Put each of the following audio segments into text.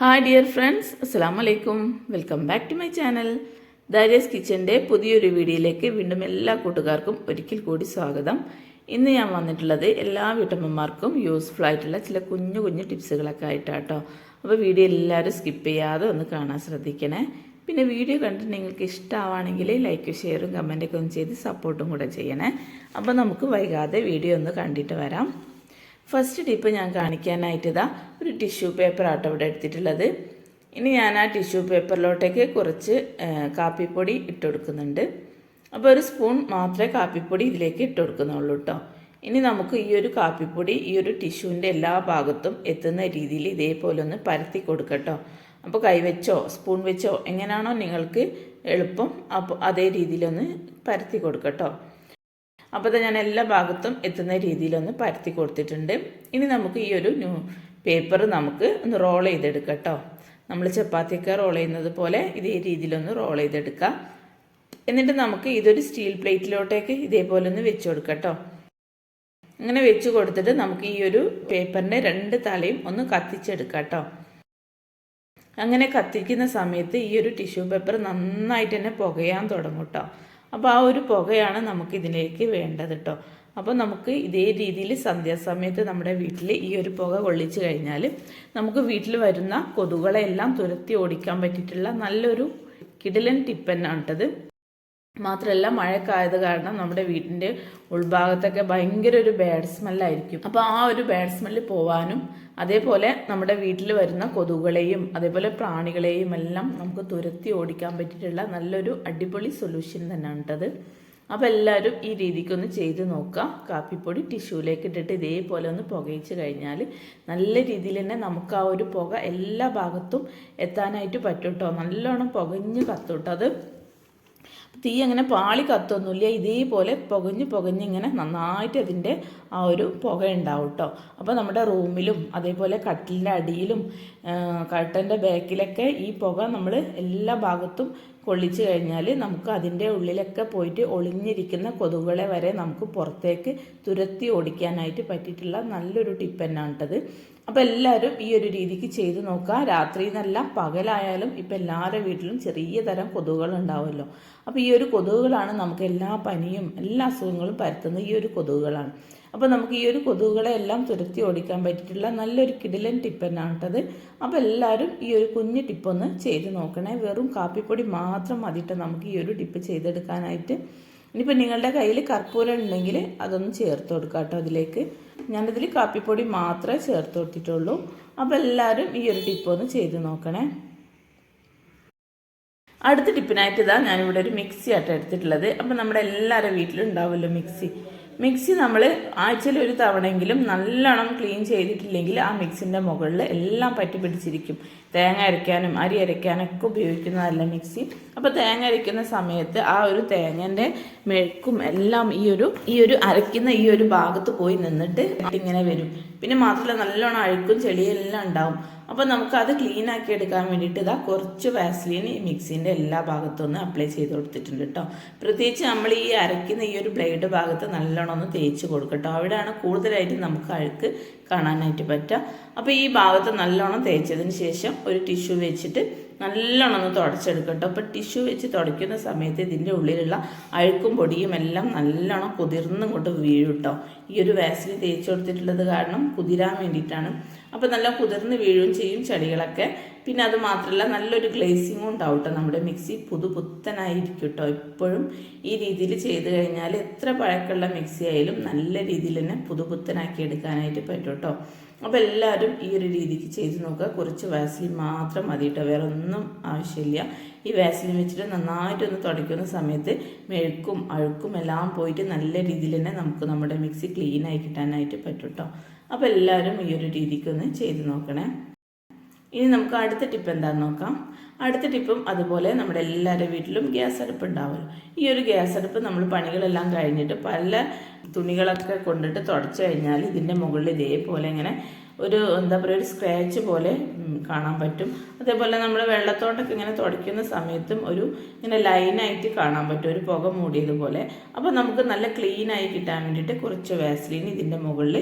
Hi dear friends അസ്സാം വലൈക്കും welcome back to my channel Dariya's കിച്ചന്റെ പുതിയൊരു വീഡിയോയിലേക്ക് വീണ്ടും എല്ലാ കൂട്ടുകാർക്കും ഒരിക്കൽ കൂടി സ്വാഗതം. ഇന്ന് ഞാൻ വന്നിട്ടുള്ളത് എല്ലാ വീട്ടമ്മമാർക്കും യൂസ്ഫുൾ ആയിട്ടുള്ള ചില കുഞ്ഞു കുഞ്ഞു ടിപ്സുകളൊക്കെ ആയിട്ടാട്ടോ. അപ്പോൾ വീഡിയോ എല്ലാവരും സ്കിപ്പ് ചെയ്യാതെ ഒന്ന് കാണാൻ ശ്രദ്ധിക്കണേ. പിന്നെ വീഡിയോ കണ്ടിട്ട് നിങ്ങൾക്ക് ഇഷ്ടമാണെങ്കിൽ ലൈക്ക് ഷെയറും കമന്റൊക്കെ ഒന്ന് ചെയ്ത് സപ്പോർട്ടും കൂടെ ചെയ്യണേ. അപ്പോൾ നമുക്ക് വൈകാതെ വീഡിയോ ഒന്ന് കണ്ടിട്ട് വരാം. ഫസ്റ്റ് ടിപ്പ് ഞാൻ കാണിക്കാനായിട്ട് ഇതാ ഒരു ടിഷ്യൂ പേപ്പർ ആട്ടോ ഇവിടെ എടുത്തിട്ടുള്ളത്. ഇനി ഞാൻ ആ ടിഷ്യൂ പേപ്പറിലോട്ടേക്ക് കുറച്ച് കാപ്പിപ്പൊടി ഇട്ട് കൊടുക്കുന്നുണ്ട് അപ്പോൾ ഒരു സ്പൂൺ മാത്രമേ കാപ്പിപ്പൊടി ഇതിലേക്ക് ഇട്ട് കൊടുക്കുന്നുള്ളൂ കേട്ടോ ഇനി നമുക്ക് ഈ ഒരു കാപ്പിപ്പൊടി ഈ ഒരു ടിഷ്യൂവിന്റെ എല്ലാ ഭാഗത്തും എത്തുന്ന രീതിയിൽ ഇതേപോലെ ഒന്ന് പരത്തി കൊടുക്കട്ടോ അപ്പോൾ കൈവച്ചോ സ്പൂൺ വെച്ചോ എങ്ങനെയാണോ നിങ്ങൾക്ക് എളുപ്പം അപ്പോൾ അതേ രീതിയിലൊന്ന് പരത്തി കൊടുക്കട്ടോ അപ്പോൾ ഞാൻ എല്ലാ ഭാഗത്തും എത്തുന്ന രീതിയിലൊന്ന് പരത്തി കൊടുത്തിട്ടുണ്ട്. ഇനി നമുക്ക് ഈ ഒരു ന്യൂ പേപ്പർ നമുക്ക് ഒന്ന് റോൾ ചെയ്തെടുക്കാം കേട്ടോ നമ്മൾ ചപ്പാത്തിയൊക്കെ റോൾ ചെയ്യുന്നത് പോലെ ഇതേ രീതിയിലൊന്ന് റോൾ ചെയ്തെടുക്കാം. എന്നിട്ട് നമുക്ക് ഇതൊരു സ്റ്റീൽ പ്ലേറ്റിലോട്ടേക്ക് ഇതേപോലെ ഒന്ന് വെച്ച് കൊടുക്കാം അങ്ങനെ വെച്ച് കൊടുത്തിട്ട് നമുക്ക് ഈ ഒരു പേപ്പറിന്റെ രണ്ട് തലയും ഒന്ന് കത്തിച്ചെടുക്കാം കേട്ടോ അങ്ങനെ കത്തിക്കുന്ന സമയത്ത് ഈ ഒരു ടിഷ്യൂ പേപ്പർ നന്നായിട്ട് തന്നെ പുകയാൻ തുടങ്ങും കേട്ടോ അപ്പോൾ ആ ഒരു പുകയാണ് നമുക്ക് ഇതിലേക്ക് വേണ്ടത് കേട്ടോ അപ്പോൾ നമുക്ക് ഇതേ രീതിയിൽ സന്ധ്യാസമയത്ത് നമ്മുടെ വീട്ടിൽ ഈ ഒരു പുക കൊള്ളിച്ച് കഴിഞ്ഞാൽ നമുക്ക് വീട്ടിൽ വരുന്ന കൊതുകുകളെ എല്ലാം തുരത്തി ഓടിക്കാൻ പറ്റിയിട്ടുള്ള നല്ലൊരു കിടിലൻ ടിപ്പൻ തന്നെയാണ് കേട്ടത് മാത്രമല്ല മഴക്കായത് കാരണം നമ്മുടെ വീടിന്റെ ഉൾഭാഗത്തൊക്കെ ഭയങ്കര ഒരു ബാഡ് സ്മെല്ലായിരിക്കും അപ്പോൾ ആ ഒരു ബാഡ് സ്മെല്ല് പോവാനും അതേപോലെ നമ്മുടെ വീട്ടിൽ വരുന്ന കൊതുകുകളെയും അതേപോലെ പ്രാണികളെയും എല്ലാം നമുക്ക് തുരത്തി ഓടിക്കാൻ പറ്റിയിട്ടുള്ള നല്ലൊരു അടിപൊളി സൊല്യൂഷൻ തന്നെയാണ് കേട്ടത് അപ്പോൾ എല്ലാവരും ഈ രീതിക്കൊന്ന് ചെയ്ത് നോക്കുക. കാപ്പിപ്പൊടി ടിഷ്യൂലേക്ക് ഇട്ടിട്ട് ഇതേപോലെ ഒന്ന് പുകയിച്ച് കഴിഞ്ഞാൽ നല്ല രീതിയിൽ തന്നെ നമുക്ക് ആ ഒരു പുക എല്ലാ ഭാഗത്തും എത്താനായിട്ട് പറ്റും കേട്ടോ നല്ലോണം പുകഞ്ഞ് കത്തും അത് തീ അങ്ങനെ പാളി കത്തൊന്നുമില്ല. ഇതേപോലെ പുകഞ്ഞ് പുകഞ്ഞ് ഇങ്ങനെ നന്നായിട്ട് അതിന്റെ ആ ഒരു പുക ഉണ്ടാവും കേട്ടോ അപ്പോൾ നമ്മുടെ റൂമിലും അതേപോലെ കട്ടിലിന്റെ അടിയിലും കട്ടന്റെ ബാക്കിലൊക്കെ ഈ പുക നമ്മൾ എല്ലാ ഭാഗത്തും കൊള്ളിച്ച് കഴിഞ്ഞാൽ നമുക്ക് അതിന്റെ ഉള്ളിലൊക്കെ പോയിട്ട് ഒളിഞ്ഞിരിക്കുന്ന കൊതുകുകളെ വരെ നമുക്ക് പുറത്തേക്ക് തുരത്തി ഓടിക്കാനായിട്ട് പറ്റിയിട്ടുള്ള നല്ലൊരു ടിപ്പ് തന്നെയാണ് കേട്ടത് അപ്പോൾ എല്ലാവരും ഈ ഒരു രീതിക്ക് ചെയ്തു നോക്കുക. രാത്രി എന്നല്ല പകലായാലും ഇപ്പം എല്ലാവരുടെ വീട്ടിലും ചെറിയ തരം കൊതുകുകൾ ഉണ്ടാവുമല്ലോ. അപ്പോൾ ഈ ഒരു കൊതുകുകളാണ് നമുക്ക് എല്ലാ പനിയും എല്ലാ അസുഖങ്ങളും പരത്തുന്ന ഈ ഒരു കൊതുകുകളാണ്. അപ്പോൾ നമുക്ക് ഈ ഒരു കൊതുകുകളെ എല്ലാം തുരത്തി ഓടിക്കാൻ പറ്റിയിട്ടുള്ള നല്ലൊരു കിടിലൻ ടിപ്പ് തന്നെയാണ് കേട്ടത് അപ്പോൾ എല്ലാവരും ഈ ഒരു കുഞ്ഞു ടിപ്പൊന്ന് ചെയ്ത് നോക്കണേ. വെറും കാപ്പിപ്പൊടി മാത്രം മതിയിട്ട് നമുക്ക് ഈ ഒരു ടിപ്പ് ചെയ്തെടുക്കാനായിട്ട്. ഇനിയിപ്പോൾ നിങ്ങളുടെ കയ്യിൽ കർപ്പൂരം ഉണ്ടെങ്കിൽ അതൊന്ന് ചേർത്ത് കൊടുക്കാം കേട്ടോ അതിലേക്ക്. ഞാനിതിൽ കാപ്പിപ്പൊടി മാത്രമേ ചേർത്ത് കൊടുത്തിട്ടുള്ളൂ. അപ്പോൾ എല്ലാവരും ഈ ഒരു ടിപ്പ് ഒന്ന് ചെയ്ത് നോക്കണേ. അടുത്ത ടിപ്പിനായിട്ട് ഇതാ ഞാനിവിടെ ഒരു മിക്സി ആയിട്ട് എടുത്തിട്ടുള്ളത്. അപ്പം നമ്മുടെ എല്ലാവരുടെ വീട്ടിലും ഉണ്ടാവുമല്ലോ മിക്സി. മിക്സി നമ്മൾ ആഴ്ചയിൽ ഒരു തവണയെങ്കിലും നല്ലോണം ക്ലീൻ ചെയ്തിട്ടില്ലെങ്കിൽ ആ മിക്സിന്റെ മുകളിൽ എല്ലാം പറ്റി പിടിച്ചിരിക്കും. തേങ്ങ അരയ്ക്കാനും അരി അരയ്ക്കാനൊക്കെ ഉപയോഗിക്കുന്നതല്ല മിക്സി? അപ്പോൾ തേങ്ങ അരയ്ക്കുന്ന സമയത്ത് ആ ഒരു തേങ്ങന്റെ മെഴുക്കും എല്ലാം ഈ ഒരു ഈ ഒരു അരയ്ക്കുന്ന ഈ ഒരു ഭാഗത്ത് പോയി നിന്നിട്ട് ഇങ്ങനെ വരും. പിന്നെ മാത്രമല്ല നല്ലോണം അഴുക്കും ചെളിയെല്ലാം ഉണ്ടാവും. അപ്പോൾ അത് ക്ലീൻ ആക്കി എടുക്കാൻ വേണ്ടിയിട്ട് ഇതാ കുറച്ച് വാസ്ലിൻ ഈ മിക്സിന്റെ എല്ലാ ഭാഗത്തും ഒന്ന് അപ്ലൈ ചെയ്ത് കൊടുത്തിട്ടുണ്ട് കേട്ടോ പ്രത്യേകിച്ച് നമ്മൾ ഈ അരയ്ക്കുന്ന ഈ ഒരു ബ്ലേഡ് ഭാഗത്ത് നല്ലോണം ഒന്ന് തേച്ച് കൊടുക്കട്ടോ അവിടെയാണ് കൂടുതലായിട്ട് നമുക്ക് അഴുക്ക് കാണാനായിട്ട് പറ്റുക. അപ്പോൾ ഈ ഭാഗത്ത് നല്ലോണം തേച്ചതിന് ശേഷം ഒരു ടിഷ്യൂ വെച്ചിട്ട് നല്ലോണം ഒന്ന് തുടച്ചെടുക്കട്ടോ. അപ്പോൾ ടിഷ്യൂ വെച്ച് തുടയ്ക്കുന്ന സമയത്ത് ഇതിന്റെ ഉള്ളിലുള്ള അഴുക്കും പൊടിയും എല്ലാം നല്ലോണം കുതിർന്നും കൊണ്ട് വീഴും കേട്ടോ ഈ ഒരു വാസിൽ തേച്ച് കൊടുത്തിട്ടുള്ളത് കാരണം കുതിരാൻ വേണ്ടിയിട്ടാണ്. അപ്പോൾ നല്ല കുതിർന്ന് വീഴുകയും ചെയ്യും ചെടികളൊക്കെ. പിന്നെ അത് മാത്രമല്ല നല്ലൊരു ഗ്ലേസിങ്ങും ഉണ്ടാവും കേട്ടോ നമ്മുടെ മിക്സി പുതുപുത്തനായിരിക്കും കേട്ടോ എപ്പോഴും ഈ രീതിയിൽ ചെയ്ത് കഴിഞ്ഞാൽ എത്ര പഴക്കമുള്ള മിക്സി ആയാലും നല്ല രീതിയിൽ തന്നെ പുതുപുത്തനാക്കി എടുക്കാനായിട്ട് പറ്റും കേട്ടോ അപ്പോൾ എല്ലാവരും ഈ ഒരു രീതിക്ക് ചെയ്ത് നോക്കുക. കുറച്ച് വാസലിൻ മാത്രം മതി കേട്ടോ വേറെ ഒന്നും ആവശ്യമില്ല. ഈ വാസലിൻ വെച്ചിട്ട് നന്നായിട്ടൊന്ന് തുടയ്ക്കുന്ന സമയത്ത് മെഴുക്കും അഴുക്കും എല്ലാം പോയിട്ട് നല്ല രീതിയിൽ തന്നെ നമുക്ക് നമ്മുടെ മിക്സി ക്ലീൻ ആയി കിട്ടാനായിട്ട് പറ്റും കേട്ടോ അപ്പോൾ എല്ലാവരും ഈ ഒരു രീതിക്കൊന്ന് ചെയ്ത് നോക്കണേ. ഇനി നമുക്ക് അടുത്ത ടിപ്പ് എന്താണെന്ന് നോക്കാം. അടുത്ത ടിപ്പും അതുപോലെ നമ്മുടെ എല്ലാവരുടെ വീട്ടിലും ഗ്യാസ് അടുപ്പ് ഉണ്ടാവുമല്ലോ ഈ ഒരു ഗ്യാസ് അടുപ്പ് നമ്മൾ പണികളെല്ലാം കഴിഞ്ഞിട്ട് പല തുണികളൊക്കെ കൊണ്ടിട്ട് തുടച്ചു കഴിഞ്ഞാൽ ഇതിന്റെ മുകളിൽ ഇതേപോലെ ഇങ്ങനെ ഒരു എന്താ പറയുക ഒരു സ്ക്രാച്ച് പോലെ കാണാൻ പറ്റും. അതേപോലെ നമ്മൾ വെള്ളത്തോട്ടൊക്കെ ഇങ്ങനെ തുടയ്ക്കുന്ന സമയത്തും ഒരു ഇങ്ങനെ ലൈനായിട്ട് കാണാൻ പറ്റും. ഒരു പുക മൂടിയതുപോലെ. അപ്പോൾ നമുക്ക് നല്ല ക്ലീൻ ആയി കിട്ടാൻ വേണ്ടിയിട്ട് കുറച്ച് വാസ്ലിൻ ഇതിന്റെ മുകളിൽ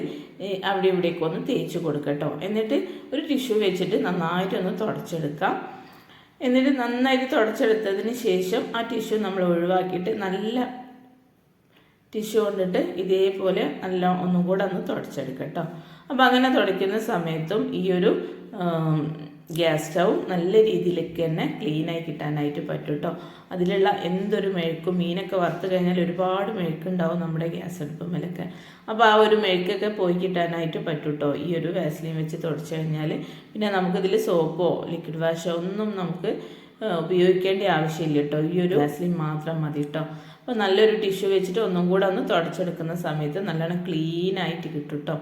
അവിടെ ഇവിടേക്ക് ഒന്ന് തേച്ച് കൊടുക്കട്ടോ എന്നിട്ട് ഒരു ടിഷ്യൂ വെച്ചിട്ട് നന്നായിട്ടൊന്ന് തുടച്ചെടുക്കാം. എന്നിട്ട് നന്നായിട്ട് തുടച്ചെടുത്തതിന് ശേഷം ആ ടിഷ്യൂ നമ്മൾ ഒഴിവാക്കിയിട്ട് നല്ല ടിഷ്യൂ കൊണ്ടിട്ട് ഇതേപോലെ നല്ല ഒന്നും കൂടെ ഒന്ന് തുടച്ചെടുക്കാം കേട്ടോ. അപ്പോൾ അങ്ങനെ തുടയ്ക്കുന്ന സമയത്തും ഈ ഒരു ഗ്യാസ് സ്റ്റൗ നല്ല രീതിയിലേക്ക് തന്നെ ക്ലീനായി കിട്ടാനായിട്ട് പറ്റും കേട്ടോ. അതിലുള്ള എന്തൊരു മെഴുക്കും മീനൊക്കെ വറുത്ത് കഴിഞ്ഞാൽ ഒരുപാട് മെഴുക്കുണ്ടാവും നമ്മുടെ ഗ്യാസ് അടുപ്പുമ്മലൊക്കെ. അപ്പോൾ ആ ഒരു മെഴുക്കൊക്കെ പോയി കിട്ടാനായിട്ട് പറ്റും കേട്ടോ. ഈ ഒരു വാസ്ലിൻ വെച്ച് തുടച്ച് കഴിഞ്ഞാൽ പിന്നെ നമുക്കിതിൽ സോപ്പോ ലിക്വിഡ് വാഷോ ഒന്നും നമുക്ക് ഉപയോഗിക്കേണ്ട ആവശ്യമില്ല കേട്ടോ. ഈ ഒരു ഗ്ലാസ്ലിൻ മാത്രം മതി കേട്ടോ. അപ്പോൾ നല്ലൊരു ടിഷ്യൂ വെച്ചിട്ട് ഒന്നും കൂടെ ഒന്ന് തുടച്ചെടുക്കുന്ന സമയത്ത് നല്ലോണം ക്ലീൻ ആയിട്ട് കിട്ടും കേട്ടോ.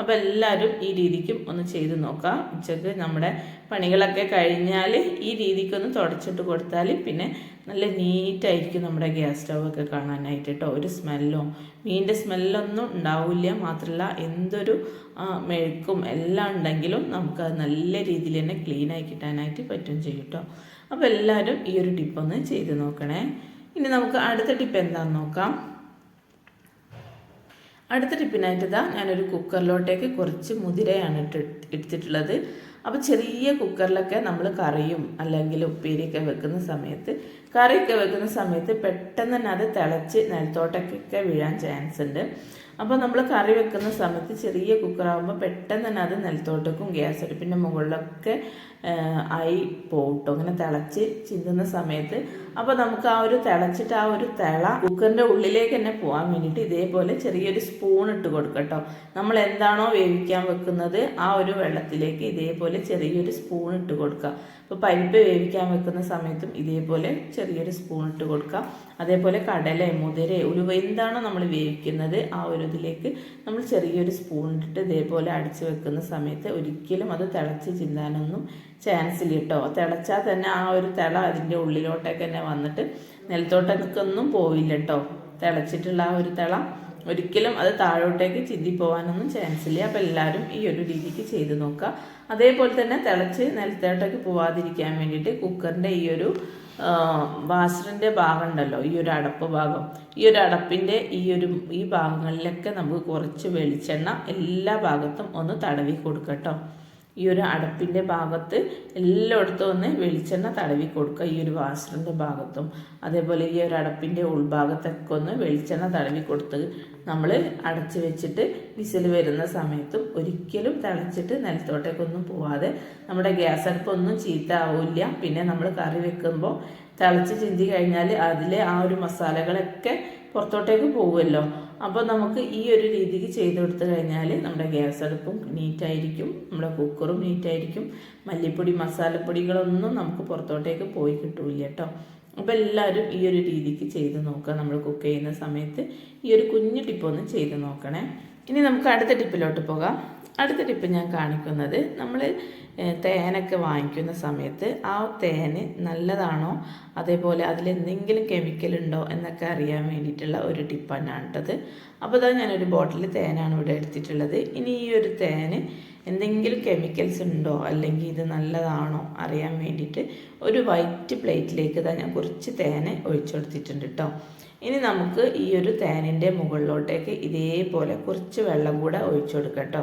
അപ്പോൾ എല്ലാവരും ഈ രീതിക്കും ഒന്ന് ചെയ്ത് നോക്കാം. ഉച്ചയ്ക്ക് നമ്മുടെ പണികളൊക്കെ കഴിഞ്ഞാൽ ഈ രീതിക്കൊന്ന് തുടച്ചിട്ട് കൊടുത്താൽ പിന്നെ നല്ല നീറ്റായിരിക്കും നമ്മുടെ ഗ്യാസ് സ്റ്റൗവൊക്കെ കാണാനായിട്ട് കേട്ടോ. ഒരു സ്മെല്ലോ മീനിന്റെ സ്മെല്ലൊന്നും ഉണ്ടാവില്ല. മാത്രമല്ല എന്തൊരു മെഴുക്കും എല്ലാം ഉണ്ടെങ്കിലും നമുക്കത് നല്ല രീതിയിൽ തന്നെ ക്ലീനായി കിട്ടാനായിട്ട് പറ്റും ചെയ്യും കേട്ടോ. അപ്പോൾ എല്ലാവരും ഈ ഒരു ടിപ്പ് ഒന്ന് ചെയ്ത് നോക്കണേ. ഇനി നമുക്ക് അടുത്ത ടിപ്പ് എന്താണെന്ന് നോക്കാം. അടുത്ത ടിപ്പിനായിട്ട് ഇതാ ഞാനൊരു കുക്കറിലോട്ടേക്ക് കുറച്ച് മുതിരയാണ് എടുത്തിട്ടുള്ളത്. അപ്പോൾ ചെറിയ കുക്കറിലൊക്കെ നമ്മൾ കറിയും അല്ലെങ്കിൽ ഉപ്പേരിയൊക്കെ വെക്കുന്ന സമയത്ത് കറിയൊക്കെ വെക്കുന്ന സമയത്ത് പെട്ടെന്ന് തന്നെ അത് തിളച്ച് നിലത്തോട്ടൊക്കെ വീഴാൻ ചാൻസ് ഉണ്ട്. അപ്പോൾ നമ്മൾ കറി വെക്കുന്ന സമയത്ത് ചെറിയ കുക്കറാകുമ്പോൾ പെട്ടെന്ന് തന്നെ അത് നിലത്തോട്ടേക്കും ഗ്യാസ് അടുപ്പിന്റെ മുകളിലൊക്കെ ആയി പോകട്ടോ അങ്ങനെ തിളച്ച് ചിന്തുന്ന സമയത്ത് അപ്പോൾ നമുക്ക് ആ ഒരു തിളച്ചിട്ട് ആ ഒരു തിള കുക്കറിന്റെ ഉള്ളിലേക്ക് തന്നെ പോകാൻ വേണ്ടിയിട്ട് ഇതേപോലെ ചെറിയൊരു സ്പൂൺ ഇട്ട് കൊടുക്കട്ടോ നമ്മൾ എന്താണോ വേവിക്കാൻ വെക്കുന്നത് ആ ഒരു വെള്ളത്തിലേക്ക് ഇതേപോലെ ചെറിയൊരു സ്പൂൺ ഇട്ട് കൊടുക്കുക. ഇപ്പോൾ പരിപ്പ് വേവിക്കാൻ വെക്കുന്ന സമയത്തും ഇതേപോലെ ചെറിയൊരു സ്പൂൺ ഇട്ട് കൊടുക്കുക. അതേപോലെ കടല മുതിര ഉലുവ എന്താണോ നമ്മൾ വേവിക്കുന്നത് ആ ഒരു ഇതിലേക്ക് നമ്മൾ ചെറിയൊരു സ്പൂൺ ഇട്ടിട്ട് ഇതേപോലെ അടിച്ച് വെക്കുന്ന സമയത്ത് ഒരിക്കലും അത് തിളച്ച് ചിന്താനൊന്നും ചാൻസ് ഇല്ല കേട്ടോ. തിളച്ചാൽ തന്നെ ആ ഒരു തിള അതിന്റെ ഉള്ളിലോട്ടൊക്കെ തന്നെ വന്നിട്ട് നിലത്തോട്ടൊന്നും പോവില്ല കേട്ടോ. തിളച്ചിട്ടുള്ള ആ ഒരു തിള ഒരിക്കലും അത് താഴോട്ടേക്ക് ചിന്തി പോകാനൊന്നും ചാൻസ് ഇല്ല. അപ്പോൾ എല്ലാവരും ഈ ഒരു രീതിക്ക് ചെയ്ത് നോക്കുക. അതേപോലെ തന്നെ തിളച്ച് നിലത്തോട്ടേക്ക് പോവാതിരിക്കാൻ വേണ്ടിയിട്ട് കുക്കറിന്റെ ഈ ഒരു വാഷറിന്റെ ഭാഗം ഉണ്ടല്ലോ ഈ ഒരു അടപ്പ് ഭാഗം. ഈ ഒരു അടപ്പിന്റെ ഈ ഒരു ഈ ഭാഗങ്ങളിലൊക്കെ നമുക്ക് കുറച്ച് വെളിച്ചെണ്ണ എല്ലാ ഭാഗത്തും ഒന്ന് തടവി കൊടുക്കട്ടോ. ഈ ഒരു അടപ്പിന്റെ ഭാഗത്ത് എല്ലായിടത്തും ഒന്ന് വെളിച്ചെണ്ണ തടവി കൊടുക്കുക ഈ ഒരു വാഷറിന്റെ ഭാഗത്തും. അതേപോലെ ഈ ഒരു അടപ്പിന്റെ ഉൾഭാഗത്തൊക്കെ ഒന്ന് വെളിച്ചെണ്ണ തടവി കൊടുത്ത് നമ്മൾ അടച്ചു വെച്ചിട്ട് വിസിൽ വരുന്ന സമയത്തും ഒരിക്കലും തിളച്ചിട്ട് നിലത്തോട്ടേക്കൊന്നും പോവാതെ നമ്മുടെ ഗ്യാസ് അടുപ്പൊന്നും ചീത്ത ആവില്ല പിന്നെ നമ്മൾ കറി വെക്കുമ്പോൾ തിളച്ച് ചിന്തി കഴിഞ്ഞാൽ അതിലെ ആ ഒരു മസാലകളൊക്കെ പുറത്തോട്ടേക്ക് പോകുമല്ലോ അപ്പോൾ നമുക്ക് ഈ ഒരു രീതിക്ക് ചെയ്ത് കൊടുത്തു കഴിഞ്ഞാൽ നമ്മുടെ ഗ്യാസ് അടുപ്പും നീറ്റായിരിക്കും നമ്മുടെ കുക്കറും നീറ്റായിരിക്കും. മല്ലിപ്പൊടി മസാലപ്പൊടികളൊന്നും നമുക്ക് പുറത്തോട്ടേക്ക് പോയി കിട്ടൂല കേട്ടോ. അപ്പോൾ എല്ലാവരും ഈ ഒരു രീതിക്ക് ചെയ്ത് നോക്കുക. നമ്മൾ കുക്ക് ചെയ്യുന്ന സമയത്ത് ഈ ഒരു കുഞ്ഞു ടിപ്പൊന്ന് ചെയ്ത് നോക്കണേ. ഇനി നമുക്ക് അടുത്ത ടിപ്പിലോട്ട് പോകാം. അടുത്ത ടിപ്പ് ഞാൻ കാണിക്കുന്നത് നമ്മൾ തേനൊക്കെ വാങ്ങിക്കുന്ന സമയത്ത് ആ തേന് നല്ലതാണോ അതേപോലെ അതിൽ എന്തെങ്കിലും കെമിക്കൽ ഉണ്ടോ എന്നൊക്കെ അറിയാൻ വേണ്ടിയിട്ടുള്ള ഒരു ടിപ്പാണ് കേട്ടത്. അപ്പോൾ ഇതാ ഞാനൊരു ബോട്ടിൽ തേനാണ് ഇവിടെ എടുത്തിട്ടുള്ളത്. ഇനി ഈ ഒരു തേന് എന്തെങ്കിലും കെമിക്കൽസ് ഉണ്ടോ അല്ലെങ്കിൽ ഇത് നല്ലതാണോ അറിയാൻ വേണ്ടിയിട്ട് ഒരു വൈറ്റ് പ്ലേറ്റിലേക്ക് ഇതാ ഞാൻ കുറച്ച് തേന് ഒഴിച്ചു കൊടുത്തിട്ടുണ്ട് കേട്ടോ ഇനി നമുക്ക് ഈ ഒരു തേനിന്റെ മുകളിലോട്ടേക്ക് ഇതേപോലെ കുറച്ച് വെള്ളം കൂടെ ഒഴിച്ചു കൊടുക്കാം കേട്ടോ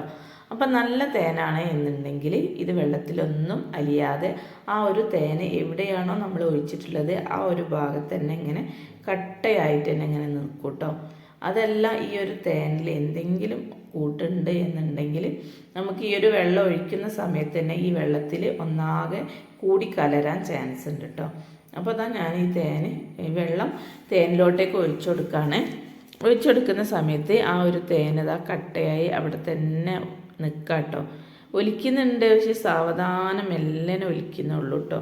അപ്പം നല്ല തേനാണ് എന്നുണ്ടെങ്കിൽ ഇത് വെള്ളത്തിലൊന്നും അലിയാതെ ആ ഒരു തേന് എവിടെയാണോ നമ്മൾ ഒഴിച്ചിട്ടുള്ളത് ആ ഒരു ഭാഗത്ത് തന്നെ ഇങ്ങനെ കട്ടയായിട്ട് തന്നെ ഇങ്ങനെ നിൽക്കും കേട്ടോ അതല്ല ഈ ഒരു തേനിൽ എന്തെങ്കിലും കൂട്ടുണ്ട് എന്നുണ്ടെങ്കിൽ നമുക്ക് ഈ ഒരു വെള്ളം ഒഴിക്കുന്ന സമയത്ത് തന്നെ ഈ വെള്ളത്തിൽ ഒന്നാകെ കൂടി കലരാൻ ചാൻസ് ഉണ്ട് കേട്ടോ അപ്പോൾ അതാ ഞാൻ ഈ തേന് വെള്ളം തേനിലോട്ടേക്ക് ഒഴിച്ചു കൊടുക്കുകയാണ് ഒഴിച്ചെടുക്കുന്ന സമയത്ത് ആ ഒരു തേനത കട്ടയായി അവിടെ തന്നെ നിൽക്കുക കേട്ടോ ഒലിക്കുന്നുണ്ട് പക്ഷെ സാവധാനം മെല്ലനെ ഒലിക്കുന്നുള്ളൂ കേട്ടോ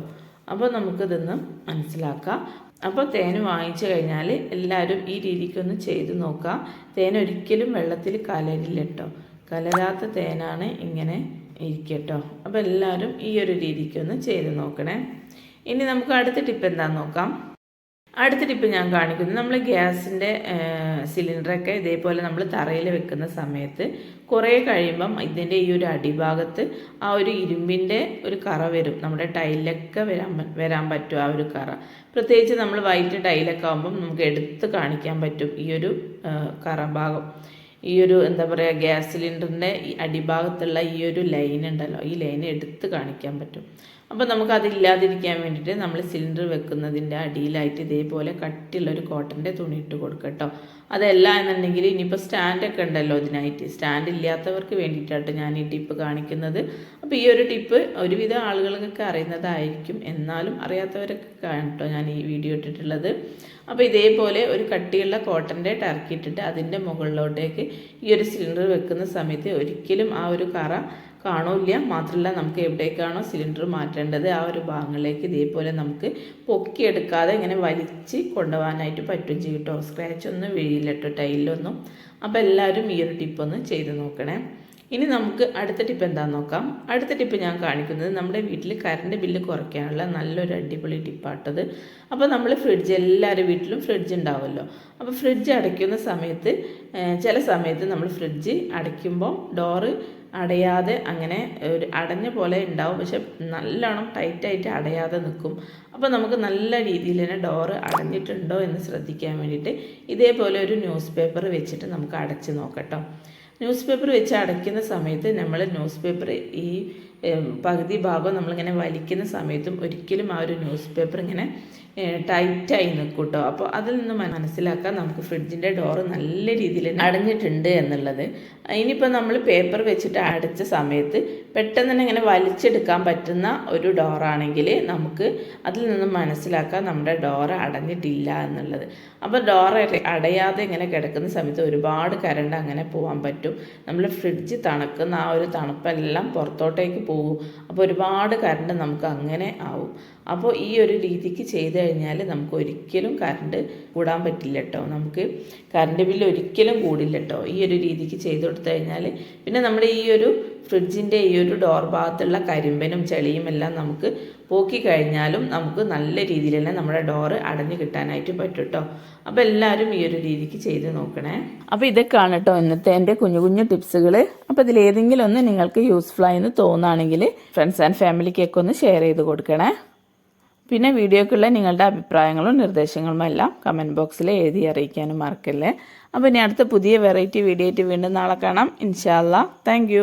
അപ്പോൾ നമുക്കിതൊന്ന് മനസ്സിലാക്കാം. അപ്പോൾ തേൻ വാങ്ങിച്ചു കഴിഞ്ഞാൽ എല്ലാവരും ഈ രീതിക്കൊന്ന് ചെയ്ത് നോക്കാം. തേൻ ഒരിക്കലും വെള്ളത്തിൽ കലരില്ല കേട്ടോ കലരാത്ത തേനാണ് ഇങ്ങനെ ഇരിക്കട്ടോ അപ്പോൾ എല്ലാവരും ഈ ഒരു രീതിക്കൊന്ന് ചെയ്ത് നോക്കണേ. ഇനി നമുക്ക് അടുത്ത ടിപ്പ് എന്താണെന്ന് നോക്കാം. അടുത്ത ടിപ്പ് ഞാൻ കാണിക്കുന്നത് നമ്മൾ ഗ്യാസിന്റെ സിലിണ്ടറൊക്കെ ഇതേപോലെ നമ്മൾ തറയിൽ വെക്കുന്ന സമയത്ത് കുറേ കഴിയുമ്പം ഇതിന്റെ ഈ ഒരു അടിഭാഗത്ത് ആ ഒരു ഇരുമ്പിന്റെ ഒരു കറ വരും. നമ്മുടെ ടൈലൊക്കെ വരാൻ വരാൻ പറ്റും ആ ഒരു കറ. പ്രത്യേകിച്ച് നമ്മൾ വൈറ്റ് ടൈലൊക്കെ ആകുമ്പം നമുക്ക് എടുത്ത് കാണിക്കാൻ പറ്റും ഈ ഒരു കറ ഭാഗം. ഈ ഒരു എന്താ പറയുക ഗ്യാസ് സിലിണ്ടറിന്റെ അടിഭാഗത്തുള്ള ഈ ഒരു ലൈൻ ഉണ്ടല്ലോ ഈ ലൈൻ എടുത്ത് കാണിക്കാൻ പറ്റും. അപ്പോൾ നമുക്ക് അതില്ലാതിരിക്കാൻ വേണ്ടിയിട്ട് നമ്മൾ സിലിണ്ടർ വെക്കുന്നതിന്റെ അടിയിലായിട്ട് ഇതേപോലെ കട്ടിയുള്ള ഒരു കോട്ടന്റെ തുണി ഇട്ട് കൊടുക്കുക കേട്ടോ അതല്ല എന്നുണ്ടെങ്കിൽ ഇനിയിപ്പോൾ സ്റ്റാൻഡൊക്കെ ഉണ്ടല്ലോ ഇതിനായിട്ട്. സ്റ്റാൻഡ് ഇല്ലാത്തവർക്ക് വേണ്ടിയിട്ടാട്ടോ ഞാൻ ഈ ടിപ്പ് കാണിക്കുന്നത്. അപ്പോൾ ഈ ഒരു ടിപ്പ് ഒരുവിധ ആളുകൾക്കൊക്കെ അറിയുന്നതായിരിക്കും. എന്നാലും അറിയാത്തവരൊക്കെ കേട്ടോ ഞാൻ ഈ വീഡിയോ ഇട്ടിട്ടുള്ളത്. അപ്പോൾ ഇതേപോലെ ഒരു കട്ടിയുള്ള കോട്ടന്റെ ടർക്കി ഇട്ടിട്ട് അതിന്റെ മുകളിലോട്ടേക്ക് ഈ ഒരു സിലിണ്ടർ വെക്കുന്ന സമയത്ത് ഒരിക്കലും ആ ഒരു കറ കാണൂല്ല മാത്രമല്ല നമുക്ക് എവിടേക്കാണോ സിലിണ്ടർ മാറ്റേണ്ടത് ആ ഒരു ഭാഗങ്ങളിലേക്ക് ഇതേപോലെ നമുക്ക് പൊക്കിയെടുക്കാതെ ഇങ്ങനെ വലിച്ച് കൊണ്ടുപോകാനായിട്ട് പറ്റും ചെയ്യും. കേട്ടോ സ്ക്രാച്ച് ഒന്നും വീഴില്ല കേട്ടോ ടൈലിലൊന്നും അപ്പോൾ എല്ലാവരും ഈ ഒരു ടിപ്പൊന്ന് ചെയ്ത് നോക്കണേ. ഇനി നമുക്ക് അടുത്ത ടിപ്പ് എന്താണെന്ന് നോക്കാം. അടുത്ത ടിപ്പ് ഞാൻ കാണിക്കുന്നത് നമ്മുടെ വീട്ടിൽ കറണ്ട് ബില്ല് കുറയ്ക്കാനുള്ള നല്ലൊരു അടിപൊളി ടിപ്പാട്ടത് അപ്പോൾ നമ്മൾ ഫ്രിഡ്ജ് എല്ലാവരുടെ വീട്ടിലും ഫ്രിഡ്ജ് ഉണ്ടാവുമല്ലോ അപ്പോൾ ഫ്രിഡ്ജ് അടയ്ക്കുന്ന സമയത്ത് ചില സമയത്ത് നമ്മൾ ഫ്രിഡ്ജ് അടയ്ക്കുമ്പോൾ ഡോറ് അടയാതെ അങ്ങനെ ഒരു അടഞ്ഞ പോലെ ഉണ്ടാവും. പക്ഷെ നല്ലോണം ടൈറ്റായിട്ട് അടയാതെ നിൽക്കും അപ്പോൾ നമുക്ക് നല്ല രീതിയിൽ തന്നെ ഡോറ് അടഞ്ഞിട്ടുണ്ടോ എന്ന് ശ്രദ്ധിക്കാൻ വേണ്ടിയിട്ട് ഇതേപോലെ ഒരു ന്യൂസ് പേപ്പർ വെച്ചിട്ട് നമുക്ക് അടച്ച് നോക്കട്ടോ. ന്യൂസ് പേപ്പർ വെച്ച് അടയ്ക്കുന്ന സമയത്ത് നമ്മൾ ന്യൂസ് പേപ്പർ ഈ പകുതി ഭാഗം നമ്മളിങ്ങനെ വലിക്കുന്ന സമയത്തും ഒരിക്കലും ആ ഒരു ന്യൂസ് പേപ്പർ ഇങ്ങനെ ടൈറ്റായി നിൽക്കും കേട്ടോ അപ്പോൾ അതിൽ നിന്ന് മനസ്സിലാക്കാം നമുക്ക് ഫ്രിഡ്ജിന്റെ ഡോറ് നല്ല രീതിയിൽ അടഞ്ഞിട്ടുണ്ട് എന്നുള്ളത്. ഇനിയിപ്പോൾ നമ്മൾ പേപ്പർ വെച്ചിട്ട് അടച്ച സമയത്ത് പെട്ടെന്ന് തന്നെ ഇങ്ങനെ വലിച്ചെടുക്കാൻ പറ്റുന്ന ഒരു ഡോറാണെങ്കിൽ നമുക്ക് അതിൽ നിന്ന് മനസ്സിലാക്കാം നമ്മുടെ ഡോറ് അടഞ്ഞിട്ടില്ല എന്നുള്ളത്. അപ്പോൾ ഡോറ് അടയാതെ ഇങ്ങനെ കിടക്കുന്ന സമയത്ത് ഒരുപാട് കരണ്ട് അങ്ങനെ പോകാൻ പറ്റും. നമ്മൾ ഫ്രിഡ്ജ് തണുക്കുന്ന ആ ഒരു തണുപ്പെല്ലാം പുറത്തോട്ടേക്ക് പോകും. അപ്പോൾ ഒരുപാട് കരണ്ട് നമുക്ക് അങ്ങനെ ആവും. അപ്പോൾ ഈ ഒരു രീതിക്ക് ചെയ്ത് കഴിഞ്ഞാൽ നമുക്ക് ഒരിക്കലും കറണ്ട് കൂടാൻ പറ്റില്ല കേട്ടോ നമുക്ക് കറണ്ട് ബില്ല് ഒരിക്കലും കൂടില്ല കേട്ടോ ഈ ഒരു രീതിക്ക് ചെയ്ത് കൊടുത്തു കഴിഞ്ഞാൽ പിന്നെ നമ്മുടെ ഈ ഒരു ഫ്രിഡ്ജിന്റെ ഈ ഒരു ഡോർ ഭാഗത്തുള്ള കരിമ്പനും ചെളിയും എല്ലാം നമുക്ക് പോക്കി കഴിഞ്ഞാലും നമുക്ക് നല്ല രീതിയിൽ തന്നെ നമ്മുടെ ഡോറ് അടഞ്ഞു കിട്ടാനായിട്ട് പറ്റും കേട്ടോ അപ്പോൾ എല്ലാവരും ഈ ഒരു രീതിക്ക് ചെയ്ത് നോക്കണേ. അപ്പോൾ ഇതൊക്കെയാണ് കേട്ടോ ഇന്നത്തെ എന്റെ കുഞ്ഞു കുഞ്ഞു ടിപ്സുകൾ അപ്പോൾ ഇതിലേതെങ്കിലും ഒന്ന് നിങ്ങൾക്ക് യൂസ്ഫുൾ ആയെന്ന് തോന്നുകയാണെങ്കിൽ ഫ്രണ്ട്സ് ആൻഡ് ഫാമിലിക്കൊക്കെ ഒന്ന് ഷെയർ ചെയ്ത് കൊടുക്കണേ. പിന്നെ വീഡിയോക്കുള്ള നിങ്ങളുടെ അഭിപ്രായങ്ങളും നിർദ്ദേശങ്ങളും എല്ലാം കമന്റ് ബോക്സിൽ എഴുതി അറിയിക്കാനും മറക്കല്ലേ. അപ്പോൾ ഇനി അടുത്ത പുതിയ വെറൈറ്റി വീഡിയോ ആയിട്ട് വീണ്ടും നാളെ കാണാം. ഇൻഷാല്ല താങ്ക്